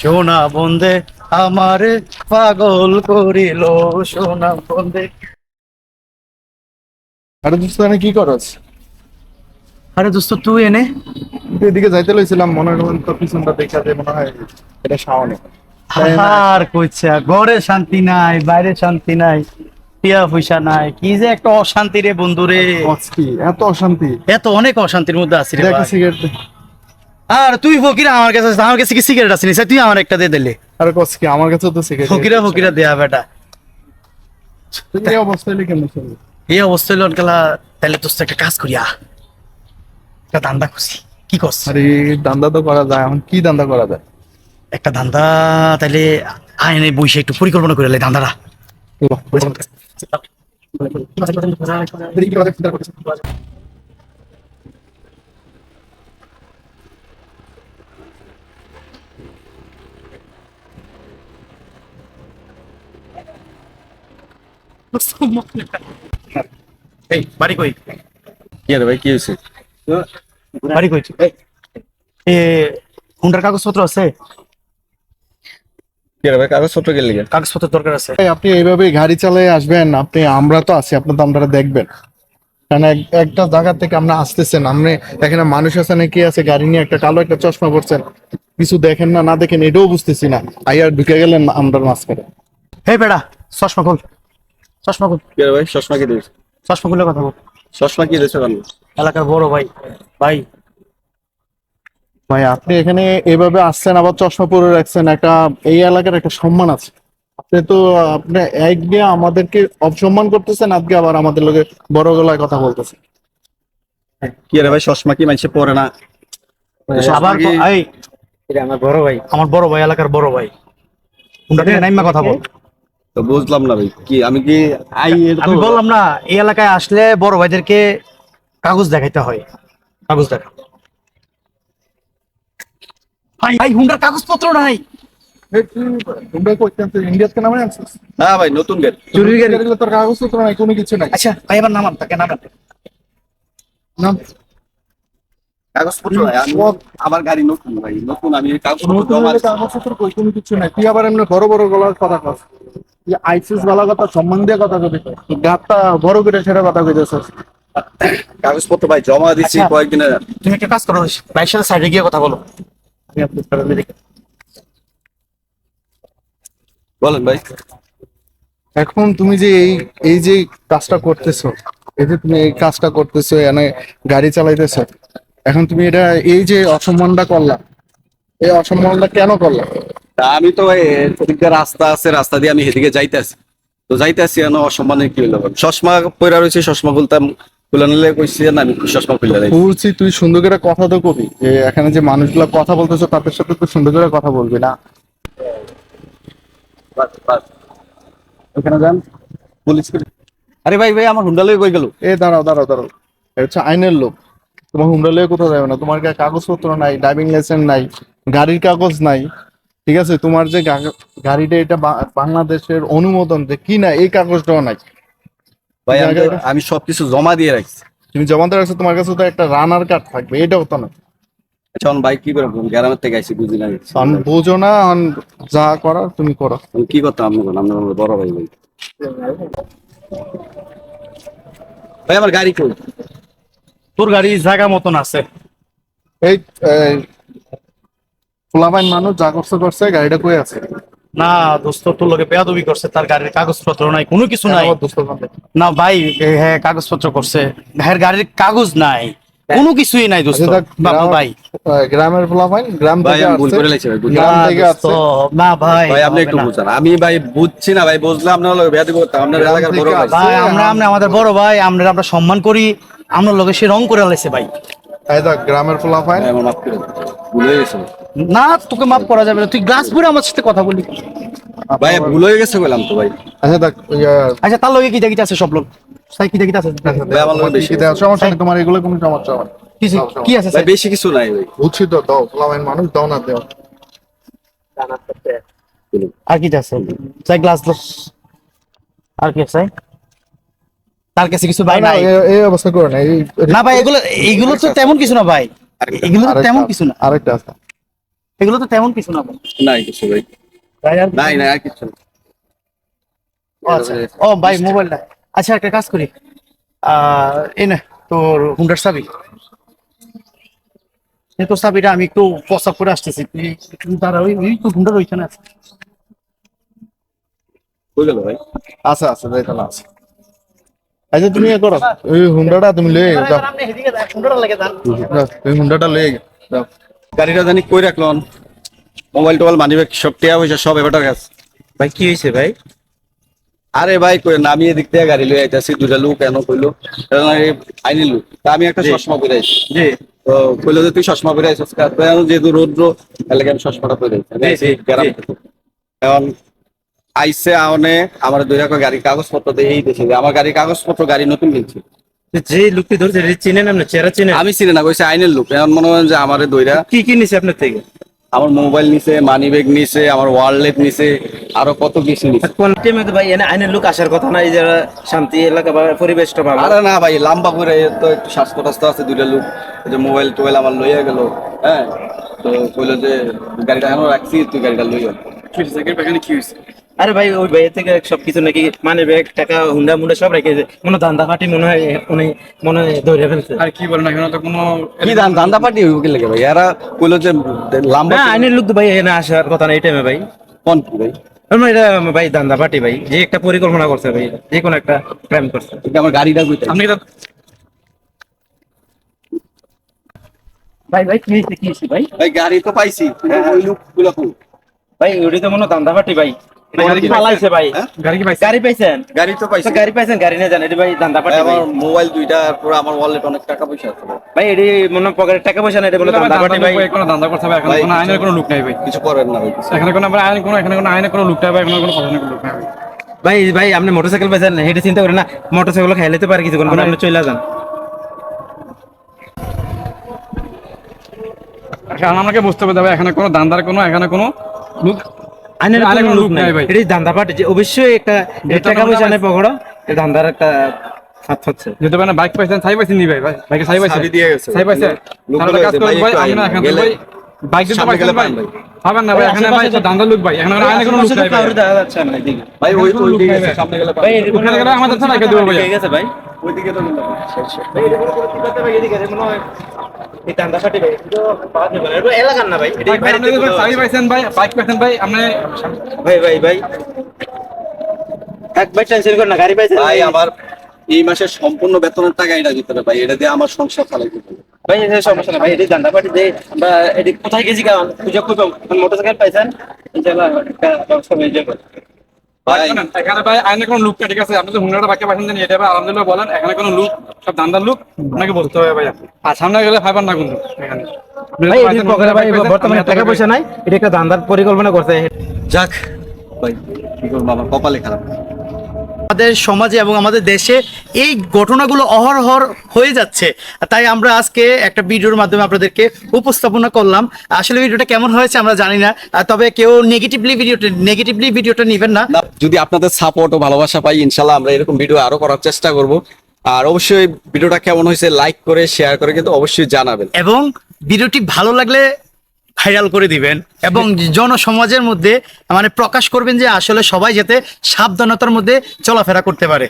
সোনা বন্দে আমারে পাগল করিল সোনা বন্দে। আরে দোস্ত এখানে কি করস আরে দোস্ত তুই এনে। এদিকে যাইতে লইছিলাম মনে হয় তো পিছনটা দেখা যায় মনে হয় এটা শাওনে। আর কইছে ঘরে শান্তি নাই বাইরে শান্তি নাই টিয়া পয়সা নাই কি যে একটা অশান্তি রে বন্ধু রে। এত অশান্তি। এত অনেক অশান্তির মধ্যে আছি রে সিগারেট আর তুই ফকিরা আমার কাছে আমার কাছে কি সিগারেট আছে নিছে তুই আমার একটা দিয়ে দিলে। আরে কস কি আমার কাছে তো সিগারেট ফকিরা ফকিরা দেয়া বেটা। তুই এই অবস্থায় কেমন চলবে? এই অবস্থা হইল অনকালা তাহলে তোর একটা কাজ করিয়া একটা দান্দা খুশি কি করছ আরে দান্দা তো করা যায় এখন কি দান্দা করা যায়? একটা দান্দা তাহলে আইনে বসে একটু পরিকল্পনা করে লাই দান্দারা এই বাড়ি কই? কি রে ভাই কি হয়েছে? বাড়ি কই? এ হুন্ডার কাগজপত্র আছে? কি রে ভাই কাগজপত্র গেলে কাগজপত্র দরকার আছে। আপনি এইভাবে গাড়ি চালিয়ে আসবেন আপনি আমরা তো আছি আপনি তো আমরা দেখবেন। কারণ এক- একটা জায়গা থেকে আমরা আসতেছেন আপনি এখানে মানুষ আছে না কি আছে গাড়ি নিয়ে একটা কালো একটা চশমা পড়ছেন কিছু দেখেন না না দেখেন এটাও বুঝতেছি না। আইয়ার ঢুকে গেলেন আমরা মাঝখানে। হে বেড়া চশমা খুল। চশমা খুল ভাই? চশমা কি দিয়েছে? চশমা খুলে কথা বল। চশমা কি দিয়েছে কেন এলাকার বড় ভাই। ভাই। ভাই আপনি এখানে এভাবে আসছেন আবার চশমা পরে রাখছেন একটা এই এলাকার একটা সম্মান আছে। আপনি তো আপনি একদিকে আমাদেরকে অপসম্মান করতেছেন আজকে আবার আমাদের লোকে বড় গলায় কথা বলতেছেন কি রে ভাই চশমা কি মানুষে পরে না? আবার কি- এই আমার বড় ভাই? আমার বড় ভাই এলাকার বড় ভাই। নাইমা কথা বল। তো বুঝলাম না ভাই কি আমি কি আই আমি বললাম না এই এলাকায় আসলে বড় ভাইদেরকে কাগজ দেখাইতে হয় কাগজ দেখা। ভাই ভাই হুন্ডার কাগজপত্র নাই। হ্যাঁ ভাই নতুন চুরির গাড়ি। তোর কাগজপত্র নাই কোনো কিছু নাই। আচ্ছা ভাই এবার নামান তাকে নামান। নাম? কাগজপত্র নাই আমি আমার গাড়ি নতুন ভাই নতুন আমি কাগজপত্র কই? কোনো কিছু নাই। তুই আবার এমনি বড় বড় গলার কথা কস। তুই আইসিস বালা কথা সম্মান দিয়ে কথা কবি গাতটা বড় করে সেটা কথা কইতেছিস কাগজপত্র ভাই জমা দিচ্ছি। কয়েকদিনে। তুমি একটা কাজ করো ভাইয়ের সাথে সাইডে গিয়ে কথা বলো। আমি আপনার সাথে দেখি। বলেন ভাই। এখন তুমি যে এই এই যে কাজটা করতেছো এই যে তুমি এই কাজটা করতেছো এনে গাড়ি চালাইতেছো এখন তুমি এটা এই যে অসম্মানটা করলা এই অসম্মানটা কেন করলা? তা আমি তো এদিকে রাস্তা আছে রাস্তা দিয়ে আমি এদিকে যাইতেছি। তো যাইতেছি এখন অসম্মানে কি হইল? চশমা পরে রয়েছে চশমা খুলতাম খুলে নিলে কইছি না আমি চশমা খুলে রাখি বলছি তুই সুন্দর করে কথা তো কবি। যে এখানে যে মানুষগুলো কথা বলতেছো তাদের সাথে তুই সুন্দর করে কথা বলবি না। ওখানে যান। পুলিশ আরে ভাই ভাই আমার হুন্ডা লয়ে কই গেল? এ দাঁড়াও দাঁড়াও দাঁড়াও। হচ্ছে আইনের লোক। তোমার হুন্ডা লয়ে কোথাও যাবে না। তোমার কাগজপত্র নাই ড্রাইভিং লাইসেন্স নাই গাড়ির কাগজ নাই। ঠিক আছে? তোমার যে গা- গাড়িটা এটা বাংলাদেশের অনুমোদন যে কি না এই কাগজটাও নাই। ভাই আমি সবকিছু জমা দিয়ে রাখছি। তুমি জমাতে রাখছো তোমার কাছে তো একটা রানার কার্ড থাকবে এটাও তো না আচ্ছা বাইক কি করে গ্রামের থেকে আইসি বুঝি না কারণ বোঝো না এখন যা করার তুমি করো। কি বলেন আমার বড় ভাই ভাই। ভাই আমার গাড়ি কই? তোর গাড়ি জায়গা মতন আছে। এই এই, ফুলাবাইন মানুষ যা করছে করছে গাড়িটা কই আছে? না দোস্ত তোর লোকে বেয়াদবি করছে তার গাড়ির কাগজপত্র নাই কোনো কিছু নাই। না ভাই এ, হ্যাঁ কাগজপত্র করছে। ভাইয়ের গাড়ির কাগজ নাই কোনো কিছুই নাই দোস্ত। আচ্ছা, বাবু ভাই। গ্রামের গ্রাম থেকে ভুল করে লাইছি ভাই গ্রাম না, থেকে আসছে না ভাই ভাই আপনি একটু বুঝান আমি ভাই বুঝছি না ভাই বুঝলে আপনার লোক বেয়াদি করতাম আপনার এলাকার বড় ভাই। ভাই আমরা আমরা আমাদের বড় ভাই আমরা আমরা সম্মান করি আমরা লোকে সে রং করে লাইছে ভাই। এই দেখ গ্রামের। ভুল হয়ে গেছে। না তোকে মাফ করা যাবে না। তুই গ্লাস ভরে আমার সাথে কথা বলি ভাই ভুল হয়ে গেছে বললাম তো ভাই। আচ্ছা দেখ আচ্ছা তার লগে কি দেখিতে আছে সব লোক? সাই কি দেখিতে আছে? ভাই আমার লোক বেশি দেখ, সমস্যা নেই তোমার এগুলো কোনো সমস্যা হবে না। কিছু কি আছে ভাই বেশি কিছু নাই ভাই। বুঝছি তো দাও মানুষ দাও না দেও। আর কি আছে? গ্লাস আর কি আছে? তার কাছে কিছু ভাই না, নাই। এই অবস্থা করে না না ভাই এগুলো এইগুলো তো তেমন কিছু না ভাই। এগুলো তো তেমন কিছু না। আরেকটা আছে। এগুলো তো তেমন কিছু না ভাই। নাই কিছু ভাই। নাই নাই আর কিছু। ও আচ্ছা। ও ভাই মোবাইলটা। আচ্ছা একটা কাজ করি। আহ এই না তোর হুন্ডার চাবি। এই তোর চাবিটা আমি একটু প্রস্তাব করে আসতেছি। দাঁড়া ওই ওই তো হুন্ডার ওইখানে আছে। হয়ে গেল ভাই। আচ্ছা আচ্ছা ভাই তাহলে আছে। আচ্ছা তুমি এ করো। ওই হুন্ডাটা তুমি লয়ে যাও। তুমি হুন্ডাটা লয়ে যাও। গাড়িটা জানি কই রাখলন? মোবাইল টোবাইল মানি ব্যাগ সব টিয়া পয়সা সব এবারটার কাছে। ভাই কি হয়েছে ভাই? আরে ভাই কই নামিয়ে এদিক থেকে গাড়ি লয়ে আইতাছি দুটা লোক কেন কইলো? আইনি লোক। তা আমি একটা চশমা পরে আইছি। জি। তো কইলো যে তুই চশমা পরে আইছিস যেহেতু রৌদ্র তাহলে আমি চশমাটা পরে আইছি? জি, জি, গ্রাম এখন আইসে আওনে আমার দুই রকম গাড়ির কাগজপত্র দিয়ে এই দেখি যে আমার গাড়ির কাগজপত্র গাড়ি নতুন কিনছি। যে লোকটি ধরছে চিনেন আপনি চেহারা চিনেন আমি চিনি না কইছে আইনের লোক। এখন মনে হয় যে আমার দইরা কি কি নিছে আপনার থেকে? আমার মোবাইল নিছে মানি ব্যাগ নিছে আমার ওয়ালেট নিছে আরও কত কিছু নিছে। কোন টাইমে তো ভাই এনে আইনের লোক আসার কথা না এই যে শান্তি এলাকা বা পরিবেশটা ভালো। আরে না ভাই লাম্বা করে তো একটু টাস্থ্য আছে দুইটা লোক। এই যে মোবাইল টোবাইল আমার লইয়া গেল হ্যাঁ? তো কইলো যে গাড়িটা এখন রাখছি তুই গাড়িটা লইয়া কি হয়েছে আরে ভাই ওই ভাই থেকে সবকিছু নাকি মানে ব্যাগ টাকা হুন্ডা মুন্ডা সব রেখেছে মনে ধান্দা ফাটি মনে হয় উনি মনে হয় ধরে ফেলছে। আর কি বলেন এখানে তো কোনো কি দাম ধান্দা পাটি হইব কি লাগে ভাই? এরা কইলো যে লাম্বা না আইনের লোক তো ভাই এনে আসার কথা না এই টাইমে ভাই। কোন কি ভাই? আমার এটা ভাই ধান্দা পাটি ভাই যে একটা পরিকল্পনা করছে ভাই যে কোনো একটা ক্রাইম করছে। আমার গাড়িটা কইতে আপনি কি ভাই ভাই কি হয়েছে কি হয়েছে ভাই? ভাই গাড়ি তো পাইছি। কিন্তু ওই লোকগুলো কই? ভাই ওটি তো মনে হয় ধান্দা পাটি ভাই। মোবাইল দুইটা পুরো আমার ওয়ালেট অনেক টাকা পয়সা আছে ভাই। এটি মনে টাকা পয়সা না এটা বলে ধান্দা পাটি ভাই কোনো ধান্দা করতে হবে এখানে কোনো আইনের কোনো লোক নাই ভাই। কিছু করেন না ভাই এখানে কোনো আমরা আইন কোনো এখানে কোনো আইনের কোনো লোক নাই ভাই এখানে কোনো প্রশাসনিক লোক নাই ভাই। ভাই ভাই আপনি মোটরসাইকেল পাইছেন হেঁটে চিন্তা করেন না মোটরসাইকেল খাই লেতে পারে কিছুক্ষণ পরে আপনি চলে যান। এখন আমাকে বুঝতে হবে এখানে কোনো দান্দার কোনো এখানে কোনো লোক আইনের কোনো লোক নাই। এটি ধান্দা পাটি যে অবশ্যই একটা টাকা পয়সা পাইছি। নেই পকড়ো এই ধান্দার একটা বাইক পাইছেন সাই পাইছেন নি ভাই ভাই। বাইকে সাই পাইছে। দিয়ে গেছে। সাই পাইছে। তাহলে কাজ করুন ভাই ভাই আমি না ভাই। বাইক দিতে পাইছেন ভাই। পাবেন না ভাই এখানে ভাই আশেপাশে লোক ভাই। এখানে কোনো কোনো লোক নাই ভাই। কাউরে দেখা যাচ্ছে না এদিকে। ভাই ওই ওই লোক দিকে নাই গেছে, ভাই। সামনে গেলে ভাই ওখানে গেলে আমাদের ছাড়া কে দেবো ভাইয়া? ঠিক আছে ভাই। ওইদিকে তো ভাই এদিকে মনে হয় এই ধান্দা পাটি ভাই। এটা পাওয়া যাবে না এটা এলাকার না ভাই? এটি ভাই, ভাই, বাইরে আপনি থেকে যদি সাই পাইছেন ভাই বাইক পাইছেন ভাই আপনি ভাই ভাই ভাই। এক ভাই টেনশন করেন না গাড়ি পাইছেন ভাই আমার এই মাসের সম্পূর্ণ বেতনের টাকা এটা দিতে হবে ভাই এটা দিয়ে আমার সংসার চালাই দিতে হবে। ভাই এটা সমস্যা না ভাই এটি ধান্দা পাটি যে আমরা এটি কোথায় গেছি কারণ সুযোগ করব মোটরসাইকেল পাইছেন? ইনশাআল্লাহ ব্যবস্থা হয়ে যাবে এখানে ভাই আইনে কোনো লুক ঠিক আছে? আপনি তো হুন্ডাটা বাক্য পাইছেন জানি এটা ভাই আলহামদুলিল্লাহ বলেন এখানে কোনো লুক সব দান্দার লুক আপনাকে বলতে হবে আর সামনে গেলে ফাইবার না কিন্তু এখানে। ভাই পাইছেন, পকেটে ভাই বর্তমানে টাকা পয়সা নাই এটা একটা দান্দার পরিকল্পনা করছে। যাক ভাই কি করব আমার কপালে খারাপ। আমাদের সমাজে এবং আমাদের দেশে এই ঘটনাগুলো অহরহর হয়ে যাচ্ছে। তাই আমরা আজকে একটা ভিডিওর মাধ্যমে আপনাদেরকে উপস্থাপনা করলাম। আসলে ভিডিওটা কেমন হয়েছে আমরা জানি না তবে কেউ নেগেটিভলি ভিডিওটা নেগেটিভলি ভিডিওটা নেবেন না। না, যদি আপনাদের সাপোর্ট ও ভালোবাসা পাই ইনশাল্লাহ আমরা এরকম ভিডিও আরও করার চেষ্টা করব। আর অবশ্যই ভিডিওটা কেমন হয়েছে লাইক করে শেয়ার করে কিন্তু অবশ্যই জানাবেন। এবং ভিডিওটি ভালো লাগলে ভাইরাল করে দিবেন এবং জনসমাজের মধ্যে মানে প্রকাশ করবেন যে আসলে সবাই যাতে সাবধানতার মধ্যে চলাফেরা করতে পারে।